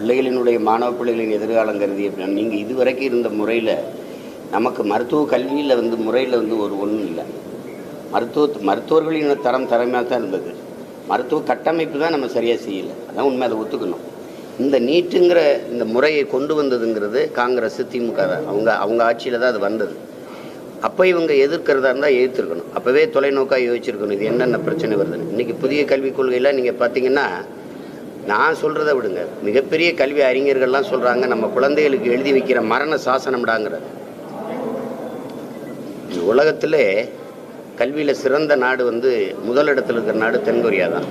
பிள்ளைகளினுடைய மாணவ பிள்ளைகளின் எதிர்காலம் கருதி அப்படின்னா நீங்கள் இதுவரைக்கும் இருந்த முறையில் நமக்கு மருத்துவ கல்வியில் வந்து முறையில் வந்து ஒரு ஒன்றும் இல்லை. மருத்துவ மருத்துவர்களின் தரம் தரமாக தான் இருந்தது. மருத்துவ கட்டமைப்பு தான் நம்ம சரியாக செய்யலை. அதான் உண்மை அதை ஒத்துக்கணும். இந்த நீட்டுங்கிற இந்த முறையை கொண்டு வந்ததுங்கிறது காங்கிரஸ் திமுக தான். அவங்க அவங்க ஆட்சியில் தான் அது வந்தது. அப்போ இவங்க எதிர்க்கிறதா இருந்தால் எதிர்த்துருக்கணும். அப்போவே தொலைநோக்காக யோசிச்சிருக்கணும். இது என்னென்ன பிரச்சனை வருதுன்னு. இன்றைக்கி புதிய கல்விக் கொள்கையில் நீங்கள் பார்த்தீங்கன்னா நான் சொல்கிறத விடுங்க. மிகப்பெரிய கல்வி அறிஞர்கள்லாம் சொல்கிறாங்க நம்ம குழந்தைகளுக்கு எழுதி வைக்கிற மரண சாசனம்டாங்கிறது. உலகத்தில் உலகத்திலே கல்வியில் சிறந்த நாடு வந்து முதலிடத்தில் இருக்கிற நாடு தென்கொரியா தான்.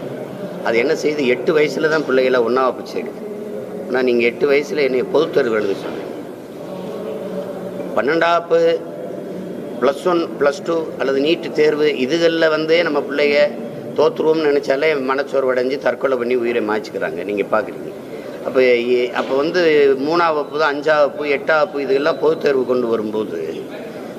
அது என்ன செய்யுது எட்டு வயசில் தான் பிள்ளைகளை ஒன்றா வச்சு சேர்க்குது ஆனால் நீங்கள் எட்டு வயசில் என்னை பொதுத்தேர்வு எழுத பன்னெண்டாப்பு ப்ளஸ் ஒன் ப்ளஸ் டூ அல்லது நீட்டு தேர்வு இதுகளில் வந்து நம்ம பிள்ளைய தோற்றுருவோம்னு நினச்சாலே மனச்சோர்வடைஞ்சு தற்கொலை பண்ணி உயிரை மாய்ச்சிக்கிறாங்க. நீங்கள் பார்க்குறீங்க அப்போ அப்போ வந்து மூணாவது வகுப்பு அஞ்சாம் வகுப்பு எட்டாம் வகுப்பு இதெல்லாம் பொது தேர்வு கொண்டு வரும்போது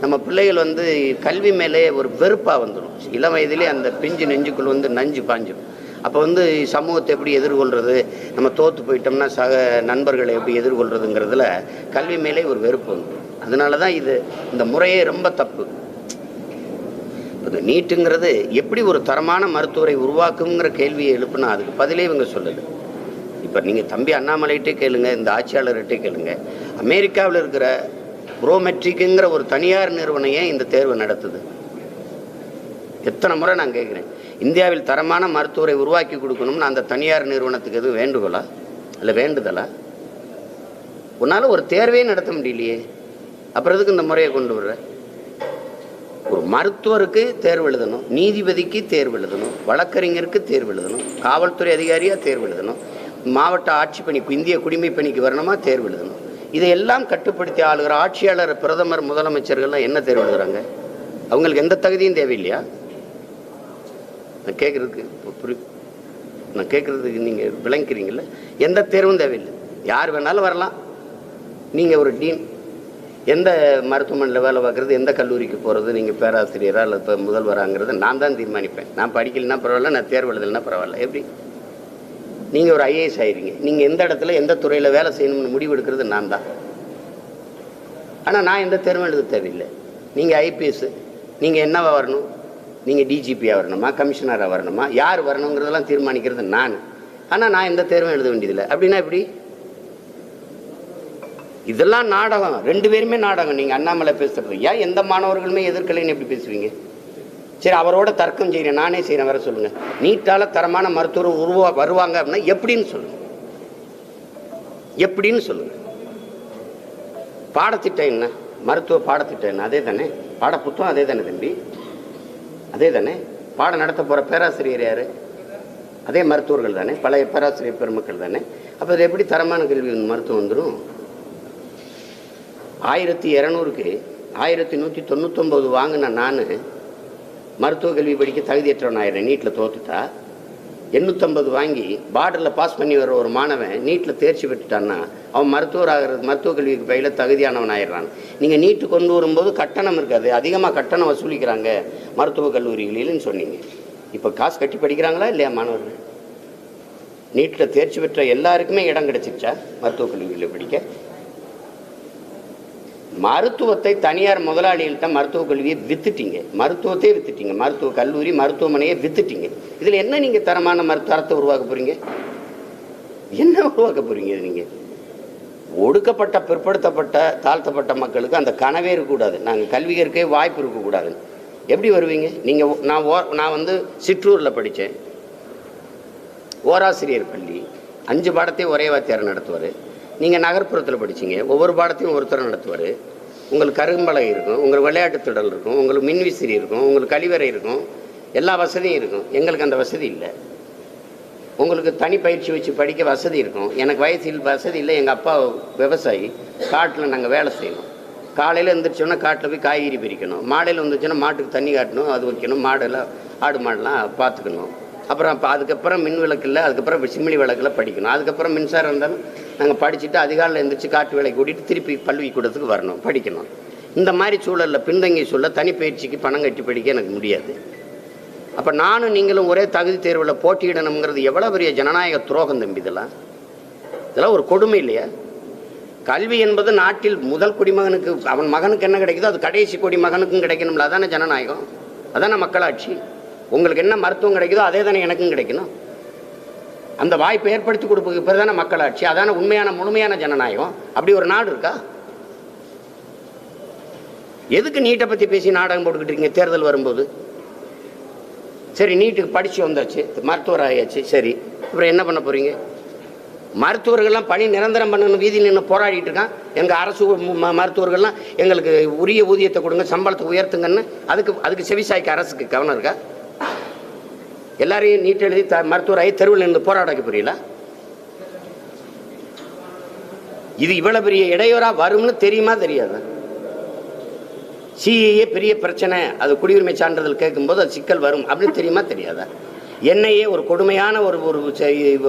நம்ம பிள்ளைகள் வந்து கல்வி மேலே ஒரு வெறுப்பாக வந்துடும் இளம் வயதிலே அந்த பிஞ்சு நெஞ்சுக்குள் வந்து நஞ்சு பாஞ்சிடும் அப்போ வந்து சமூகத்தை எப்படி எதிர்கொள்கிறது நம்ம தோற்று போயிட்டோம்னா சக நண்பர்களை எப்படி எதிர்கொள்கிறதுங்கிறதுல கல்வி மேலே ஒரு வெறுப்பு வந்துடும் அதனால தான் இது இந்த முறையே ரொம்ப தப்பு. இந்த நீட்டுங்கிறது எப்படி ஒரு தரமான மருத்துவரை உருவாக்குங்கிற கேள்வியை எழுப்புனா அதுக்கு பதிலே இவங்க சொல்லலை. இப்போ நீங்கள் தம்பி அண்ணாமலைகிட்டே கேளுங்க இந்த ஆட்சியாளர்கிட்டே கேளுங்க. அமெரிக்காவில் இருக்கிற ப்ரோமெட்ரிக்குங்கிற ஒரு தனியார் நிறுவனம் ஏன் இந்த தேர்வை நடத்துது. எத்தனை முறை நான் கேட்குறேன் இந்தியாவில் தரமான மருத்துவரை உருவாக்கி கொடுக்கணும்னு அந்த தனியார் நிறுவனத்துக்கு எதுவும் வேண்டுகோளா? இல்லை வேண்டுதலா? உன்னால் ஒரு தேர்வே நடத்த முடியலையே. அப்புறம் எதுக்கு இந்த முறையை கொண்டு வர்ற? ஒரு மருத்துவருக்கு தேர்வு எழுதணும் நீதிபதிக்கு தேர்வு எழுதணும் வழக்கறிஞருக்கு தேர்வு எழுதணும் காவல்துறை அதிகாரியாக தேர்வு எழுதணும் மாவட்ட ஆட்சி பணிக்கு இந்திய குடிமை பணிக்கு வரணுமா தேர்வு எழுதணும். இதையெல்லாம் கட்டுப்படுத்தி ஆளுகிற ஆட்சியாளர் பிரதமர் முதலமைச்சர்கள்லாம் என்ன தேர்வு எழுதுறாங்க? அவங்களுக்கு எந்த தகுதியும் தேவையில்லையா? நான் கேட்குறதுக்கு புரி நான் கேட்குறதுக்கு நீங்கள் விளங்கிக்கிறீங்கள எந்த தேர்வும் தேவையில்லை. யார் வேணாலும் வரலாம். நீங்கள் ஒரு டீன் எந்த மருத்துவமனையில் வேலை பார்க்குறது எந்த கல்லூரிக்கு போகிறது நீங்கள் பேராசிரியராக இல்லை இப்போ முதல்வராங்கிறது நான் தான் தீர்மானிப்பேன். நான் படிக்கலைன்னா பரவாயில்ல நான் தேர்வு எழுதலைன்னா பரவாயில்ல. எப்படி? நீங்கள் ஒரு ஐஏஎஸ் ஆயிருங்க. நீங்கள் எந்த இடத்துல எந்த துறையில் வேலை செய்யணும்னு முடிவு எடுக்கிறது நான் தான். ஆனால் நான் எந்த தேர்வும் எழுத தேவையில்லை. நீங்கள் ஐபிஎஸ் நீங்கள் என்னவா வரணும்? நீங்கள் டிஜிபியாக வரணுமா? கமிஷனராக வரணுமா? யார் வரணுங்கிறதெல்லாம் தீர்மானிக்கிறது நான். ஆனால் நான் எந்த தேர்வும் எழுத வேண்டியதில்லை. அப்படின்னா எப்படி? இதெல்லாம் நாடகம். ரெண்டு பேருமே நாடகம். நீங்கள் அண்ணாமலை பேசுறது. ஏன் எந்த மாணவர்களுமே எதிர்க்கலைன்னு எப்படி பேசுவீங்க? சரி அவரோட தர்க்கம் செய்கிறேன் நானே செய்கிறேன் வர சொல்லுங்கள் நீட்டால் தரமான மருத்துவர் உருவா வருவாங்க அப்படின்னா எப்படின்னு சொல்லுங்கள் எப்படின்னு சொல்லுங்கள் பாடத்திட்டம் என்ன? மருத்துவ பாடத்திட்டம் என்ன? அதே தானே பாட புத்தகம் அதே தானே தம்பி? அதே தானே பாடம் நடத்த போகிற பேராசிரியர் யார்? அதே மருத்துவர்கள் தானே? பழைய பேராசிரியர் பெருமக்கள் தானே? அப்போ அது எப்படி தரமான கல்வி மருத்துவம் வந்துடும் ஆயிரத்தி இரநூறுக்கு ஆயிரத்தி நூற்றி தொண்ணூத்தொம்பது வாங்கின நான் மருத்துவ கல்வி படிக்க தகுதியற்றவன் ஆயிடுறேன். நீட்டில் தோத்துட்டா. எண்ணூற்றம்பது வாங்கி பார்டரில் பாஸ் பண்ணி வர ஒரு மாணவன் நீட்டில் தேர்ச்சி பெற்றுட்டான்னா அவன் மருத்துவர் ஆகிறது மருத்துவ கல்விக்கு பயில தகுதியானவன் ஆயிடுறான். நீங்கள் நீட்டு கொண்டு வரும்போது கட்டணம் இருக்காது. அதிகமாக கட்டணம் வசூலிக்கிறாங்க மருத்துவக் கல்லூரிகளில்னு சொன்னீங்க. இப்போ காசு கட்டி படிக்கிறாங்களா இல்லையா மாணவர்கள்? நீட்டில் தேர்ச்சி பெற்ற எல்லாருக்குமே இடம் கிடச்சிருச்சா மருத்துவக் கல்லூரியில் படிக்க? மருத்துவத்தை தனியார் முதலாளிகள்கிட்ட மருத்துவக் கல்வியை வித்துட்டீங்க. மருத்துவத்தையே வித்துட்டீங்க. மருத்துவ கல்லூரி மருத்துவமனையை வித்துட்டீங்க. இதில் என்ன நீங்கள் தரமான மருத்துவத்தை உருவாக்க போகிறீங்க என்ன உருவாக்க போகிறீங்க நீங்கள் ஒடுக்கப்பட்ட பிற்படுத்தப்பட்ட தாழ்த்தப்பட்ட மக்களுக்கு அந்த கனவே இருக்கக்கூடாது. நாங்கள் கல்வி கற்கே வாய்ப்பு இருக்கக்கூடாது எப்படி வருவீங்க? நீங்கள் நான் ஓ நான் வந்து சிற்றூரில் படித்தேன் ஓராசிரியர் பள்ளி. அஞ்சு பாடத்தையும் ஒரே வாத்தியார் நடத்துவார். நீங்கள் நகர்ப்புறத்தில் படிச்சீங்க ஒவ்வொரு பாடத்தையும் ஒருத்தர் நடத்துவார். உங்களுக்கு கரும்பலை இருக்கும் உங்களுக்கு விளையாட்டு திடல் இருக்கும் உங்களுக்கு மின்விசிறி இருக்கும் உங்களுக்கு கழிவறை இருக்கும் எல்லா வசதியும் இருக்கும். எங்களுக்கு அந்த வசதி இல்லை. உங்களுக்கு தனி பயிற்சி வச்சு படிக்க வசதி இருக்கும். எனக்கு வயசில் வசதி இல்லை எங்கள் அப்பா விவசாயி. காட்டில் நாங்கள் வேலை செய்யணும். காலையில் எழுந்திரிச்சோன்னா காட்டில் போய் காய்கறி பிரிக்கணும் மாடையில் வந்துச்சுன்னா மாட்டுக்கு தண்ணி காட்டணும் அது வைக்கணும் மாடெல்லாம் ஆடு மாடெல்லாம் பார்த்துக்கணும் அப்புறம் அப்போ அதுக்கப்புறம் மின் விளக்கு இல்லை அதுக்கப்புறம் சிம்மிலி விளக்கில் படிக்கணும். அதுக்கப்புறம் மின்சாரம் இருந்தாலும் நாங்கள் படிச்சுட்டு அதிகாலையில் எழுந்திரிச்சு காட்டு வேலைக்கு கூட்டிட்டு திருப்பி பள்ளிக்கூடத்துக்கு வரணும் படிக்கணும். இந்த மாதிரி சூழலில் பின்தங்கிய சூழல் தனி பயிற்சிக்கு பணம் கட்டி படிக்க எனக்கு முடியாது. அப்போ நானும் நீங்களும் ஒரே தகுதி தேர்வில் போட்டியிடணுங்கிறது எவ்வளோ பெரிய ஜனநாயக துரோகம் தம்பி இதெல்லாம்? இதெல்லாம் ஒரு கொடுமை இல்லையா? கல்வி என்பது நாட்டில் முதல் குடிமகனுக்கு அவன் மகனுக்கு என்ன கிடைக்குதோ அது கடைசி குடிமகனுக்கும் கிடைக்கணும்ல. அதான ஜனநாயகம்? அதான மக்களாட்சி? உங்களுக்கு என்ன மருத்துவம் கிடைக்குதோ அதே தானே எனக்கும் கிடைக்கணும். அந்த வாய்ப்பை ஏற்படுத்தி கொடுப்பதுக்கு பேர் தானே மக்களாட்சி அதான உண்மையான முழுமையான ஜனநாயகம். அப்படி ஒரு நாடு இருக்கா? எதுக்கு நீட்டை பற்றி பேசி நாடகம் போட்டுக்கிட்டு இருக்கீங்க தேர்தல் வரும்போது? சரி நீட்டுக்கு படித்து வந்தாச்சு மருத்துவர் ஆயாச்சு சரி. அப்புறம் என்ன பண்ண போகிறீங்க மருத்துவர்கள்லாம் பணி நிரந்தரம் பண்ணணும் வீதியில் நின்று போராடிட்டு இருக்கான். எங்கள் அரசு ம- மருத்துவர்கள்லாம் எங்களுக்கு உரிய ஊதியத்தை கொடுங்க சம்பளத்தை உயர்த்துங்கன்னு அதுக்கு அதுக்கு செவிசாய்க்கு அரசுக்கு கவனம் இருக்கா? எல்லாரையும் நீட் எழுதி த மருத்துவராகி தெருவில் நின்று போராட வைக்க புரியல? இது இவ்வளோ பெரிய இடையூறாக வரும்னு தெரியுமா தெரியாதா? சிஏஏ பெரிய பிரச்சனை அது குடியுரிமை சான்றிதழ் கேட்கும்போது அது சிக்கல் வரும். அப்படின்னு தெரியுமா தெரியாதா? என்னையே ஒரு கொடுமையான ஒரு ஒரு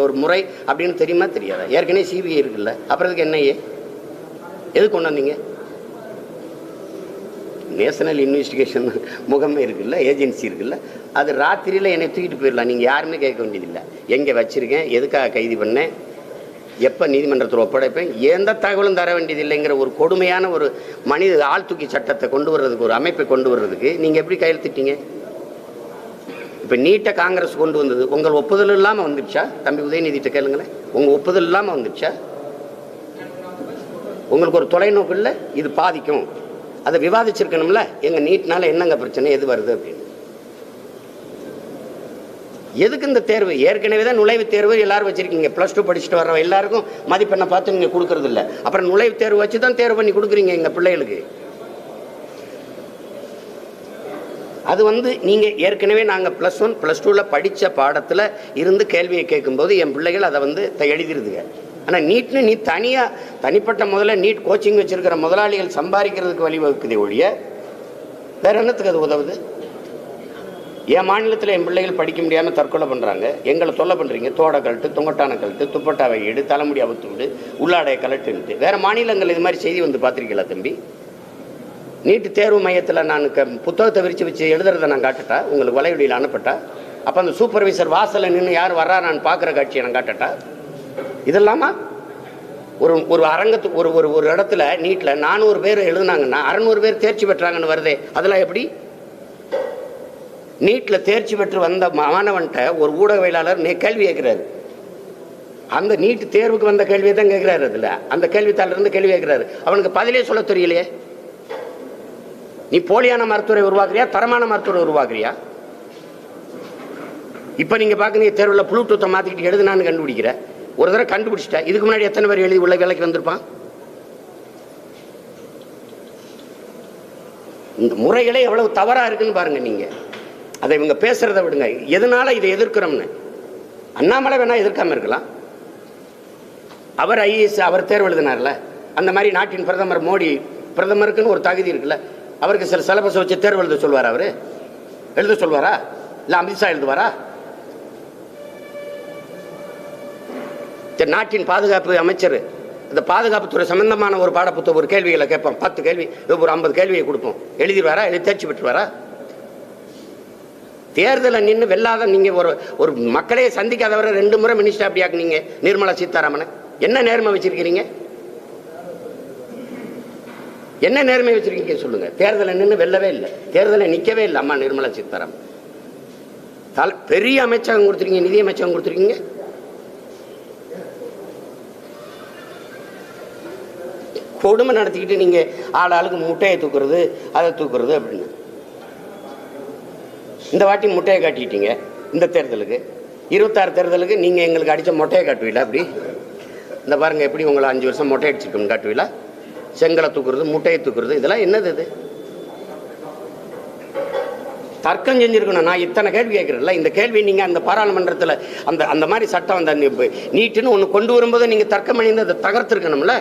ஒரு முறை அப்படின்னு தெரியுமா தெரியாதா? ஏற்கனவே சிபிஐ இருக்குல்ல. அப்புறதுக்கு என்னையே எது கொண்டு வந்தீங்க? நேஷனல் இன்வெஸ்டிகேஷன் முகமை இருக்குல்ல ஏஜென்சி இருக்குல்ல அது ராத்திரியில் என்னை தூக்கிட்டு போயிடலாம். நீங்கள் யாருமே கேட்க வேண்டியதில்லை. எங்கே வச்சுருக்கேன்? எதுக்காக கைது பண்ணேன்? எப்போ நீதிமன்றத்தில் ஒப்படைப்பேன்? எந்த தகவலும் தர வேண்டியதில்லைங்கிற ஒரு கொடுமையான ஒரு மனித ஆள் தூக்கி சட்டத்தை கொண்டு வர்றதுக்கு ஒரு அமைப்பை கொண்டு வர்றதுக்கு நீங்கள் எப்படி கையெழுத்திட்டீங்க? இப்போ நீட்டை காங்கிரஸ் கொண்டு வந்தது உங்கள் ஒப்புதல் இல்லாமல் வந்துடுச்சா தம்பி உதயநிதிட்ட கேளுங்களேன். உங்கள் ஒப்புதல் இல்லாமல் வந்துடுச்சா உங்களுக்கு ஒரு தொலைநோக்கு இல்லை? இது பாதிக்கும். அதை விவாதிச்சிருக்கணும்ல. எங்கள் நீட்னால என்னங்க பிரச்சனை எது வருது அப்படின்னு. எதுக்கு இந்த தேர்வு? ஏற்கனவே தான் நுழைவுத் தேர்வு எல்லாரும் வச்சிருக்கீங்க. ப்ளஸ் டூ படிச்சுட்டு வர்ற எல்லாருக்கும் மதிப்பெண்ணை பார்த்து நீங்கள் கொடுக்கறது இல்லை அப்புறம் நுழைவுத் தேர்வு வச்சு தான் தேர்வு பண்ணி கொடுக்குறீங்க எங்கள் பிள்ளைகளுக்கு. அது வந்து நீங்கள் ஏற்கனவே நாங்கள் ப்ளஸ் ஒன் ப்ளஸ் டூவில் படித்த பாடத்தில் இருந்து கேள்வியை கேட்கும்போது என் பிள்ளைகள் அதை வந்து எழுதிடுதுங்க எழுதிருதுங்க. ஆனால் நீட்னு நீ தனியாக தனிப்பட்ட முதல்ல நீட் கோச்சிங் வச்சுருக்கிற முதலாளிகள் சம்பாதிக்கிறதுக்கு வழிவகுக்குதே ஒழிய வேறு என்னத்துக்கு அது உதவுது? என் மாநிலத்தில் என் பிள்ளைகள் படிக்க முடியாமல் தற்கொலை பண்ணுறாங்க எங்களை தொல்லை பண்ணுறீங்க தோடை கழட்டு தொங்கட்டான கழட்டு துப்பட்டாவை எடு தலைமுடி அவுத்து விடு உள்ளாடைய கலட்டுன்ட்டு வேறு மாநிலங்கள் இது மாதிரி செய்தி வந்து பார்த்துருக்கீங்களா தம்பி? நீட்டு தேர்வு மையத்தில் நான் க புத்தகத்தை விரித்து வச்சு எழுதுறதை நான் காட்டட்டா? உங்களுக்கு வலைவடியில் அனுப்பட்டா? அப்போ அந்த சூப்பர்வைசர் வாசலில் நின்று யார் வர்றா நான் பார்க்குற காட்சியை நான் காட்டட்டா? இதெல்லாமா? ஒரு ஒரு அரங்கத்துக்கு ஒரு ஒரு ஒரு இடத்துல நீட்டில் நானூறு பேர் எழுதுனாங்கன்னா அறநூறு பேர் தேர்ச்சி பெற்றாங்கன்னு வருதே. அதெல்லாம் எப்படி? நீட்டில் தேர்ச்சி பெற்று வந்த மாணவன்கிட்ட ஒரு ஊடகவியலாளர் நீ கேள்வி கேட்குறாரு. அந்த நீட் தேர்வுக்கு வந்த கேள்வியை தான் கேட்குறாரு அதில். அந்த கேள்வித்தாளர் இருந்து கேள்வி கேட்குறாரு. அவனுக்கு பதிலே சொல்ல தெரியலையே. நீ போலியான மருத்துவரை உருவாக்குறியா? தரமான மருத்துவரை உருவாக்குறியா? இப்போ நீங்கள் பார்க்குறீங்க தேர்வில் ப்ளூடூத்தை மாற்றிக்கிட்டு எழுதுனான்னு கண்டுபிடிக்கிற. ஒரு தடவை கண்டுபிடிச்சிட்டேன் இதுக்கு முன்னாடி எத்தனை பேர் எழுதி உள்ள வேலைக்கு வந்திருப்பான்? இந்த முறைகளே எவ்வளவு தவறா இருக்குன்னு பாருங்க நீங்க. அதை இவங்க பேசுறத விடுங்க. எதனால இதை எதிர்க்கிறோம்னு? அண்ணாமலை வேணா எதிர்க்காம இருக்கலாம். அவர் ஐஏஎஸ் அவர் தேர்வு எழுதினார்ல. அந்த மாதிரி நாட்டின் பிரதமர் மோடி பிரதமருக்குன்னு ஒரு தகுதி இருக்குல்ல. அவருக்கு சில சிலபஸ் வச்சு தேர்வு எழுத சொல்வார் அவர்? எழுத சொல்வாரா? இல்லை அமித்ஷா எழுதுவாரா? நாட்டின் பாதுகாப்பு அமைச்சர் இந்த பாதுகாப்புத்துறை சம்பந்தமான ஒரு பாடப்புத்தகம் ஒரு கேள்விகளை கேட்போம். பத்து கேள்வி ஒரு ஐம்பது கேள்வியை கொடுப்போம். எழுதிடுவாரா? எழுதி தேர்ச்சி பெற்றுவாரா? தேர்தலில் நின்று வெல்லாத நீங்கள் ஒரு ஒரு மக்களையே சந்திக்காதவரை ரெண்டு முறை மினிஸ்டர் அப்படி ஆக்குனீங்க நிர்மலா சீதாராமனை. என்ன நேர்மை வச்சிருக்கிறீங்க? என்ன நேர்மை வச்சிருக்கீங்க சொல்லுங்க. தேர்தலில் நின்று வெல்லவே இல்லை. தேர்தலில் நிற்கவே இல்லை அம்மா நிர்மலா சீதாராமன். தல பெரிய அமைச்சகம் கொடுத்துருக்கீங்க நிதி அமைச்சகம் கொடுத்துருக்கீங்க. கொடுமை நடத்திக்கிட்டு நீங்கள் ஆள் ஆளுக்கு முட்டையை தூக்குறது அதை தூக்குறது அப்படின்னு. இந்த வாட்டி முட்டையை காட்டிட்டீங்க இந்த தேர்தலுக்கு. இருபத்தாறு தேர்தலுக்கு நீங்கள் எங்களுக்கு அடித்த மொட்டையை காட்டுவீங்களா அப்படி? இந்த பாருங்கள் எப்படி உங்களை அஞ்சு வருஷம் மொட்டை அடிச்சிருக்கோம்னு காட்டுவீங்களா? செங்கலை தூக்குறது முட்டையை தூக்குறது இதெல்லாம் என்னது இது? தர்க்கம் செஞ்சுருக்கணும். நான் இத்தனை கேள்வி கேட்குறேன்ல இந்த கேள்வி நீங்கள் அந்த பாராளுமன்றத்தில் அந்த அந்த மாதிரி சட்டம் அந்த நீட்டுன்னு ஒன்று கொண்டு வரும்போது நீங்கள் தர்க்கம் பண்ணி அதை தகர்த்துருக்கணும்ல?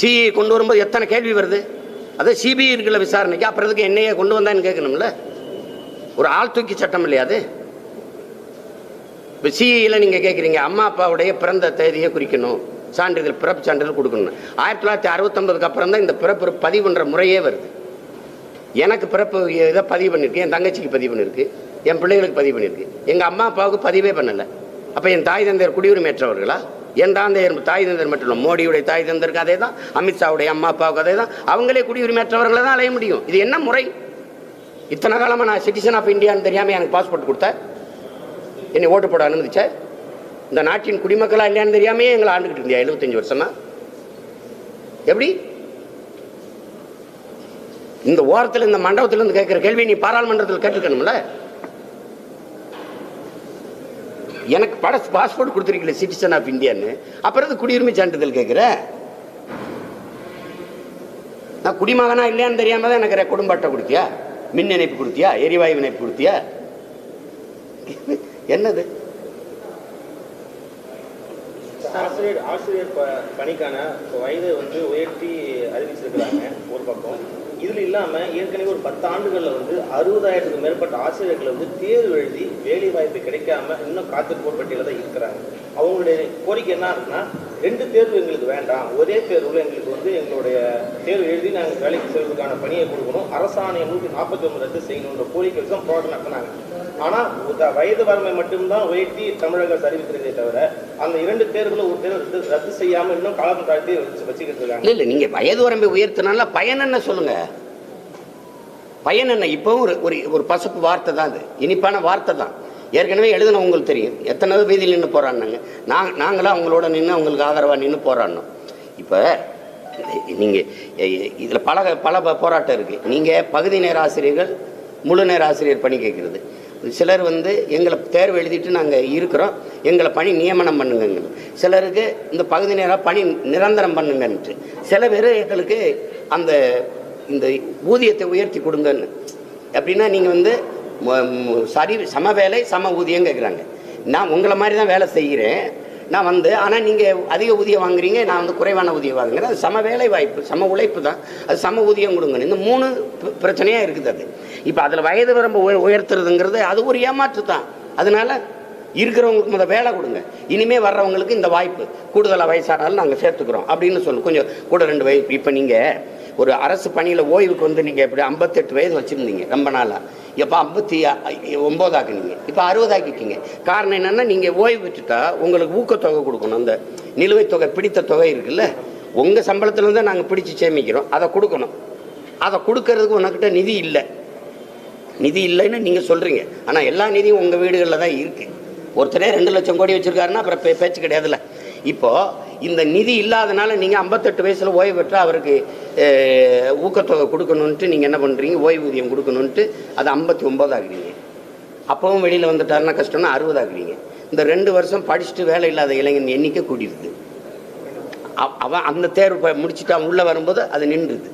சிஐ கொண்டு வரும்போது எத்தனை கேள்வி வருது? அது சிபிஐ இருக்குல்ல விசாரணைக்கு அப்புறம் இதுக்கு என்னையே கொண்டு வந்தான்னு கேட்கணும்ல? ஒரு ஆள் தூக்கி சட்டம் இல்லையா அது? இப்போ சிஐயில் நீங்கள் கேட்குறீங்க அம்மா அப்பாவுடைய பிறந்த தேதியை குறிக்கணும். சான்றிதழ் பிறப்பு சான்றிதழ் கொடுக்கணும் ஆயிரத்தி தொள்ளாயிரத்தி அறுபத்தொம்பதுக்கு அப்புறம் தான் இந்த பிறப்பு பதிவுன்ற முறையே வருது. எனக்கு பிறப்பு இதை பதிவு பண்ணியிருக்கு என் தங்கச்சிக்கு பதிவு பண்ணியிருக்கு என் பிள்ளைகளுக்கு பதிவு பண்ணியிருக்கு. எங்கள் அம்மா அப்பாவுக்கு பதிவே பண்ணலை. அப்போ என் தாய் தந்தையர் குடியுரிமையற்றவர்களா? என் தாந்தையர் தாய் தந்தர் மட்டும் இல்லை மோடியுடைய தாய் தந்தருக்கு அதே தான் அமித்ஷாவுடைய அம்மா அப்பாவுக்கு அதே தான் அவங்களே குடியுரிமையற்றவர்களை தான் அலைய முடியும். இது என்ன முறை? இத்தனை காலமாக நான் சிட்டிசன் ஆஃப் இந்தியான்னு தெரியாமல் எனக்கு பாஸ்போர்ட் கொடுத்தேன் என்னை ஓட்டு போட அனுமதிச்ச? இந்த நாட்டின் குடிமக்களாக இல்லையான்னு தெரியாமே எங்களை ஆண்டுகிட்டு இருந்தியா எழுபத்தஞ்சு வருஷமா? எப்படி? இந்த ஓரத்தில் இந்த மண்டபத்தில் இருந்து கேட்குற கேள்வி நீ பாராளுமன்றத்தில் கேட்டிருக்கணும்ல? எனக்கு பட பாஸ்போர்ட் கொடுத்துருக்கீங்களே சிட்டிசன் ஆஃப் இந்தியான்னு அப்புறம் இது குடியுரிமை சான்றிதழ் கேட்குறேன் நான் குடிமகனா இல்லையான்னு தெரியாம தான் எனக்கு குடும்ப அட்டை கொடுத்தியா? மின் இணைப்பு கொடுத்தியா? எரிவாயு இணைப்பு கொடுத்தியா? என்னது? ஆசிரியர் ஆசிரியர் ப பணிக்கான வயது வந்து உயர்த்தி அறிவிச்சிருக்கிறாங்க ஒரு பக்கம். இதில் இல்லாமல் ஏற்கனவே ஒரு பத்து ஆண்டுகளில் வந்து அறுபதாயிரத்துக்கு மேற்பட்ட ஆசிரியர்கள் வந்து தேர்வு எழுதி வேலை வாய்ப்பு கிடைக்காம இன்னும் காத்திருப்போர் பட்டியலில் தான் இருக்கிறாங்க. அவங்களுடைய கோரிக்கை என்ன இருக்குன்னா ரெண்டு தேர்வு எங்களுக்கு வேண்டாம். ஒரே தேர்வில் எங்களுக்கு வந்து எங்களுடைய தேர்வு எழுதி நாங்கள் வேலைக்கு செல்வதற்கான பணியை கொடுக்கணும். அரசாணையை நூற்றி நாற்பத்தி ஒன்பது ரத்து செய்யணுன்ற கோரிக்கை தான் போராட்டம் நடத்தினாங்க. ஆனால் வயது வரம்பை மட்டும்தான் உயர்த்தி தமிழக அறிவிக்கிறதே தவிர அந்த இரண்டு தேர்வுல ஒரு தேர்வு ரத்து- ரத்து இன்னும் காலம் தாழ்த்தி வச்சு வச்சுக்கிட்டு இருக்காங்க. இல்லை இல்லை நீங்கள் வயது வரம்பை உயர்த்தினால பயன் என்ன சொல்லுங்க? பயன் என்ன? இப்போவும் ஒரு ஒரு ஒரு பசுப்பு வார்த்தை தான் அது. இனிப்பான வார்த்தை தான். ஏற்கனவே எழுதுன உங்களுக்கு தெரியும். எத்தனை வீதியில் நின்று போராடினாங்க. நான் நாங்களாம் அவங்களோட நின்று அவங்களுக்கு ஆதரவாக நின்று போராடினோம். இப்போ நீங்கள் இதில் பல பல போராட்டம் இருக்குது நீங்கள் பகுதி நேர ஆசிரியர்கள் முழு நேர ஆசிரியர் பணி கேட்குறது சிலர் வந்து எங்களை தேர்வு எழுதிட்டு நாங்கள் இருக்கிறோம். எங்களை பணி நியமனம் பண்ணுங்க சிலருக்கு இந்த பகுதி நேராக பணி நிரந்தரம் பண்ணுங்கன்ட்டு. சில பேர் எங்களுக்கு அந்த இந்த ஊதியத்தை உயர்த்தி கொடுங்கன்னு. அப்படின்னா நீங்கள் வந்து சரி சம வேலை சம ஊதியம் கேட்குறாங்க நான் உங்களை மாதிரி தான் வேலை செய்கிறேன் நான் வந்து ஆனால் நீங்கள் அதிக ஊதியம் வாங்குறீங்க நான் வந்து குறைவான ஊதியம் வாங்குறேன். அது சம வேலை வாய்ப்பு சம உழைப்பு தான். அது சம ஊதியம் கொடுங்க. இந்த மூணு பிரச்சனையாக இருக்குது அது. இப்போ அதில் வயது வரம்பு உய- உயர்த்துறதுங்கிறது அது ஒரு ஏமாற்று தான். அதனால இருக்கிறவங்களுக்கு முதல் வேலை கொடுங்க. இனிமேல் வர்றவங்களுக்கு இந்த வாய்ப்பு. கூடுதலாக வயசானாலும் நாங்கள் சேர்த்துக்கிறோம். அப்படின்னு சொல்லு. கொஞ்சம் கூட ரெண்டு வயசு இப்போ நீங்கள் ஒரு அரசு பணியில் ஓய்வுக்கு வந்து நீங்கள் எப்படி ஐம்பத்தெட்டு வயது வச்சுருந்தீங்க ரொம்ப நாளாக இப்போ ஐம்பத்தி ஒம்போதாக்குனீங்க இப்போ அறுபதாக்கிட்டீங்க காரணம் என்னென்னா நீங்கள் ஓய்வு பெற்றுட்டா உங்களுக்கு ஊக்கத்தொகை கொடுக்கணும். அந்த நிலுவைத் தொகை பிடித்த தொகை இருக்குல்ல உங்கள் சம்பளத்துலேருந்து நாங்கள் பிடிச்சி சேமிக்கிறோம். அதை கொடுக்கணும். அதை கொடுக்கறதுக்கு உனக்கிட்ட நிதி இல்லை. நிதி இல்லைன்னு நீங்கள் சொல்கிறீங்க ஆனால் எல்லா நிதியும் உங்கள் வீடுகளில் தான் இருக்குது ஒருத்தரே ரெண்டு லட்சம் கோடி வச்சுருக்காருன்னா அப்புறம் பே பேச்சு கிடையாதுல்ல. இப்போது இந்த நிதி இல்லாதனால நீங்கள் ஐம்பத்தெட்டு வயசில் ஓய்வு பெற்று அவருக்கு ஊக்கத்தொகை கொடுக்கணுன்ட்டு நீங்கள் என்ன பண்ணுறீங்க ஓய்வூதியம் கொடுக்கணுன்ட்டு அது ஐம்பத்தி ஒம்பதாக்குறீங்க அப்பவும் வெளியில் வந்துட்டாருன்னா கஷ்டம்னா அறுபதாக்குறீங்க இந்த ரெண்டு வருஷம் படிச்சுட்டு வேலை இல்லாத இளைஞன் எண்ணிக்கை கூட்டிடுது அவன் அந்த தேர்வு ப- முடிச்சுட்டு அவன் உள்ளே வரும்போது அது நின்றுது.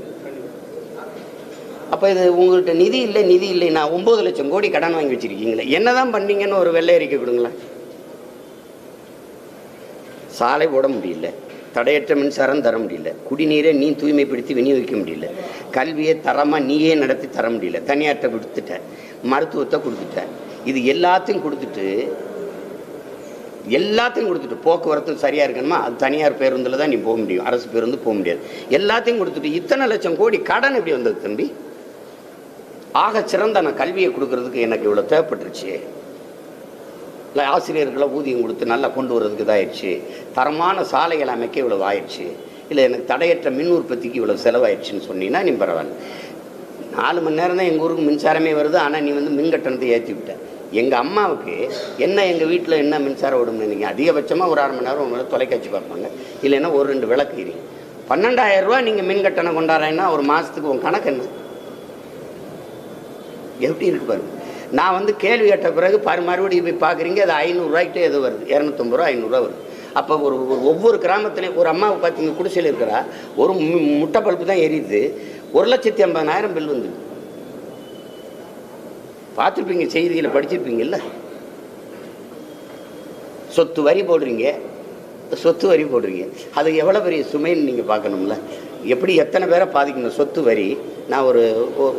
அப்போ இது உங்கள்கிட்ட நிதி இல்லை நிதி இல்லை நான் ஒம்பது லட்சம் கோடி கடன் வாங்கி வச்சிருக்கீங்களே. என்னதான் பண்ணீங்கன்னு ஒரு வெள்ளை அறிக்கை கொடுங்களேன். சாலை போட முடியல. தடையற்ற மின்சாரம் தர முடியல. குடிநீரை நீ தூய்மைப்படுத்தி விநியோகிக்க முடியல. கல்வியை தரமாக நீயே நடத்தி தர முடியல. தனியார்ட்ட கொடுத்துட்ட. மருத்துவத்தை கொடுத்துட்ட. இது எல்லாத்தையும் கொடுத்துட்டு எல்லாத்தையும் கொடுத்துட்டு. போக்குவரத்து சரியாக இருக்கணுமா? அது தனியார் பேருந்தில் தான் நீ போக முடியும். அரசு பேருந்து போக முடியாது. எல்லாத்தையும் கொடுத்துட்டு இத்தனை லட்சம் கோடி கடன் எப்படி வந்தது தம்பி? ஆக சிறந்த நான் கல்வியை கொடுக்கறதுக்கு எனக்கு இவ்வளோ தேவைப்பட்டுருச்சு. இல்லை ஆசிரியர்களை ஊதியம் கொடுத்து நல்லா கொண்டு வரதுக்கு இதாகிடுச்சு தரமான சாலைகள் அமைக்க இவ்வளோ ஆயிடுச்சு. இல்லை எனக்கு தடையற்ற மின் உற்பத்திக்கு இவ்வளோ செலவாயிடுச்சுன்னு சொன்னீங்கன்னா நீ பரவாயில்ல. நாலு மணி நேரம் தான் எங்கள் ஊருக்கு மின்சாரமே வருது. ஆனால் நீ வந்து மின் கட்டணத்தை ஏற்றி விட்ட. எங்கள் அம்மாவுக்கு என்ன எங்கள் வீட்டில் என்ன மின்சாரம் விடும்னு நீங்கள் அதிகபட்சமாக ஒரு அரை மணி நேரம் ஒரு தொலைக்காட்சி பார்ப்பாங்க. இல்லைன்னா ஒரு ரெண்டு விளக்கு எரியும் பன்னெண்டாயிரம் ரூபா நீங்கள் மின் கட்டணம் கொண்டாடுறேன்னா ஒரு மாதத்துக்கு உன் கணக்கு என்ன? எப்படி இருக்கு பாருங்க நான் வந்து கேள்வி கேட்ட பிறகு பாரு மறுபடியும் போய் பார்க்குறீங்க அது ஐநூறுரூவாய்க்கிட்டே எது வருது. இரநூத்தம்பது ரூபா ஐநூறுரூவா வருது. அப்போ ஒரு ஒரு ஒவ்வொரு கிராமத்துலேயும் ஒரு அம்மாவை பார்த்தீங்க குடிசையில் இருக்கிறா ஒரு மு- முட்டை பழுப்பு தான் எரியுது. ஒரு லட்சத்தி ஐம்பதாயிரம் பில் வந்து பார்த்துருப்பீங்க செய்தியில் படிச்சிருப்பீங்கல்ல? சொத்து வரி போடுறீங்க. சொத்து வரி போடுறீங்க. அது எவ்வளோ பெரிய சுமைன்னு நீங்கள் பார்க்கணும்ல? எப்படி எத்தனை பேரை பாதிக்கணும் சொத்து வரி. நான் ஒரு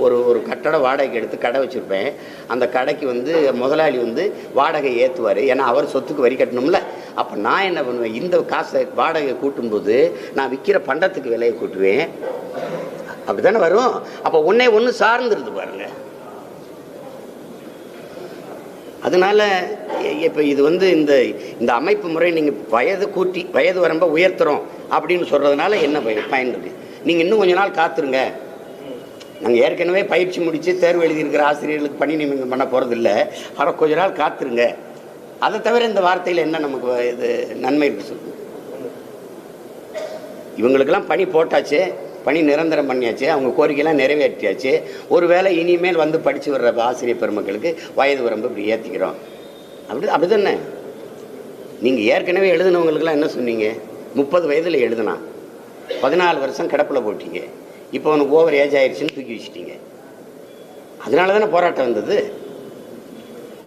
ஒரு ஒரு கட்டட வாடகைக்கு எடுத்து கடை வச்சுருப்பேன். அந்த கடைக்கு வந்து முதலாளி வந்து வாடகை ஏற்றுவார் ஏன்னா அவர் சொத்துக்கு வரி கட்டணும்ல. அப்போ நான் என்ன பண்ணுவேன்? இந்த காசை வாடகை கூட்டும்போது நான் விற்கிற பண்டத்துக்கு விலையை கூட்டுவேன். அப்படி தானே வரும்? அப்போ ஒன்றே ஒன்று சார்ந்துருது பாருங்கள் அதனால இப்போ இது வந்து இந்த இந்த அமைப்பு முறை நீங்கள் வயது கூட்டி வயது வரம்ப உயர்த்துறோம். அப்படின்னு சொல்கிறதுனால என்ன பயன் பயன் இருக்குது நீங்கள் இன்னும் கொஞ்ச நாள் காத்துருங்க. நாங்கள் ஏற்கனவே பயிற்சி முடித்து தேர்வு எழுதியிருக்கிற ஆசிரியர்களுக்கு பணி நியமனம் பண்ண போகிறதில்ல ஆனால் கொஞ்ச நாள் காத்துருங்க. அதை தவிர இந்த வார்த்தையில் என்ன நமக்கு இது நன்மை இருக்கு சொல்லுங்க. இவங்களுக்கெல்லாம் பணி போட்டாச்சு. பணி நிரந்தரம் பண்ணியாச்சு. அவங்க கோரிக்கையெல்லாம் நிறைவேற்றியாச்சு. ஒருவேளை இனிமேல் வந்து படித்து வர்ற ஆசிரியர் பெருமக்களுக்கு வயது வரம்பு இப்படி ஏற்றிக்கிறோம் அப்படி அப்படி தானே நீங்கள் ஏற்கனவே எழுதினவங்களுக்கெல்லாம் என்ன சொன்னீங்க? முப்பது வயதில் எழுதினான் பதினாலு வருஷம் கிடப்பில் போட்டீங்க இப்போ உனக்கு ஓவர் ஏஜ் ஆயிடுச்சுன்னு தூக்கி வச்சிட்டீங்க. அதனால தானே போராட்டம் வந்தது?